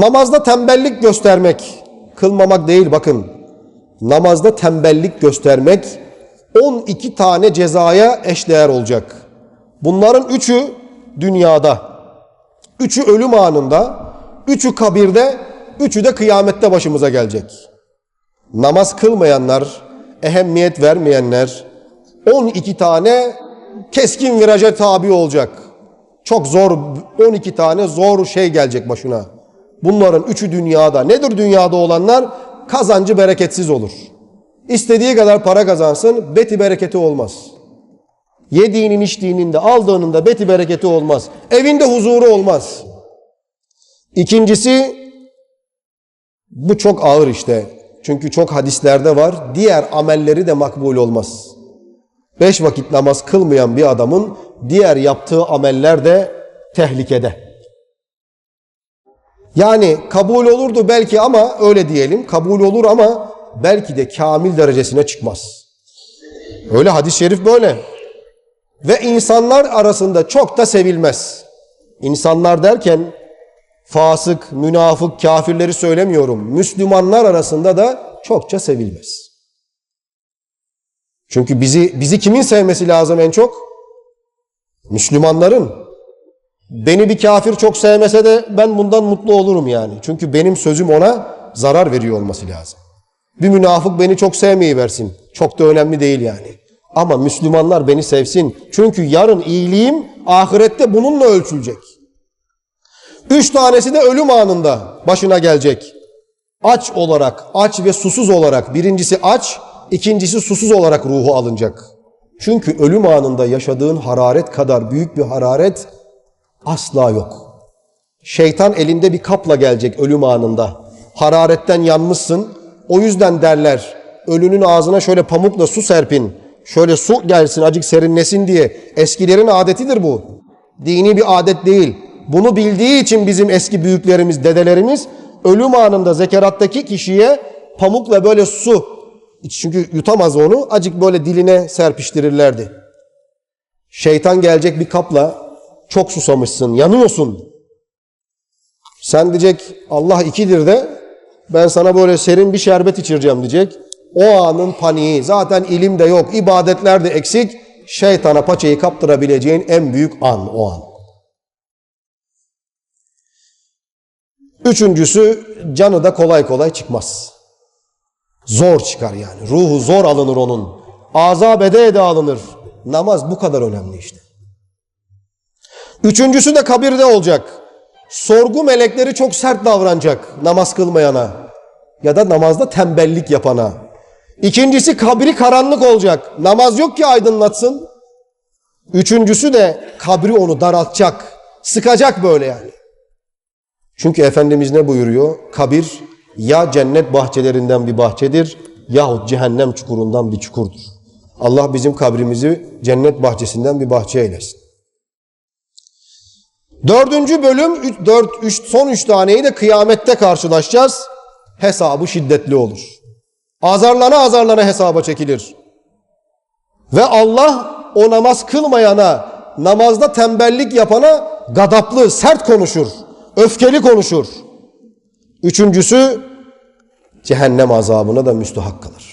Namazda tembellik göstermek, kılmamak değil bakın. Namazda tembellik göstermek 12 tane cezaya eşdeğer olacak. Bunların üçü dünyada, üçü ölüm anında, üçü kabirde, üçü de kıyamette başımıza gelecek. Namaz kılmayanlar, ehemmiyet vermeyenler 12 tane keskin viraja tabi olacak. Çok zor 12 tane zor şey gelecek başına. Bunların üçü dünyada. Nedir dünyada olanlar? Kazancı bereketsiz olur. İstediği kadar para kazansın, beti bereketi olmaz. Yediğinin içtiğinin de aldığının da beti bereketi olmaz. Evinde huzuru olmaz. İkincisi bu çok ağır işte. Çünkü çok hadislerde var. Diğer amelleri de makbul olmaz. Beş vakit namaz kılmayan bir adamın diğer yaptığı ameller de tehlikede. Yani kabul olurdu belki ama öyle diyelim. Kabul olur ama belki de kamil derecesine çıkmaz. Öyle hadis-i şerif böyle. Ve insanlar arasında çok da sevilmez. İnsanlar derken fasık, münafık, kafirleri söylemiyorum. Müslümanlar arasında da çokça sevilmez. Çünkü bizi bizi kimin sevmesi lazım en çok? Müslümanların. Beni bir kafir çok sevmese de ben bundan mutlu olurum yani. Çünkü benim sözüm ona zarar veriyor olması lazım. Bir münafık beni çok sevmeyi versin. Çok da önemli değil yani. Ama Müslümanlar beni sevsin. Çünkü yarın iyiliğim ahirette bununla ölçülecek. Üç tanesi de ölüm anında başına gelecek. Aç olarak, aç ve susuz olarak. Birincisi aç, ikincisi susuz olarak ruhu alınacak. Çünkü ölüm anında yaşadığın hararet kadar büyük bir hararet asla yok. Şeytan elinde bir kapla gelecek ölüm anında. Hararetten yanmışsın. O yüzden derler ölünün ağzına şöyle pamukla su serpin. Şöyle su gelsin acık serinlesin diye. Eskilerin adetidir bu. Dini bir adet değil. Bunu bildiği için bizim eski büyüklerimiz, dedelerimiz ölüm anında zekerattaki kişiye pamukla böyle su çünkü yutamaz onu acık böyle diline serpiştirirlerdi. Şeytan gelecek bir kapla çok susamışsın, yanıyorsun. Sen diyecek Allah ikidir de ben sana böyle serin bir şerbet içireceğim diyecek. O anın paniği zaten ilim de yok, ibadetler de eksik. Şeytana paçayı kaptırabileceğin en büyük an o an. Üçüncüsü canı da kolay kolay çıkmaz. Zor çıkar yani. Ruhu zor alınır onun. Azap ede ede alınır. Namaz bu kadar önemli işte. Üçüncüsü de kabirde olacak. Sorgu melekleri çok sert davranacak namaz kılmayana ya da namazda tembellik yapana. İkincisi kabri karanlık olacak. Namaz yok ki aydınlatsın. Üçüncüsü de kabri onu daraltacak. Sıkacak böyle yani. Çünkü Efendimiz ne buyuruyor? Kabir ya cennet bahçelerinden bir bahçedir yahut cehennem çukurundan bir çukurdur. Allah bizim kabrimizi cennet bahçesinden bir bahçe eylesin. Dördüncü bölüm, üç, dört, üç, son üç taneyi de kıyamette karşılaşacağız. Hesabı şiddetli olur. Azarlana azarlana hesaba çekilir. Ve Allah o namaz kılmayana, namazda tembellik yapana gadaplı, sert konuşur. Öfkeli konuşur. Üçüncüsü cehennem azabına da müstahak kalır.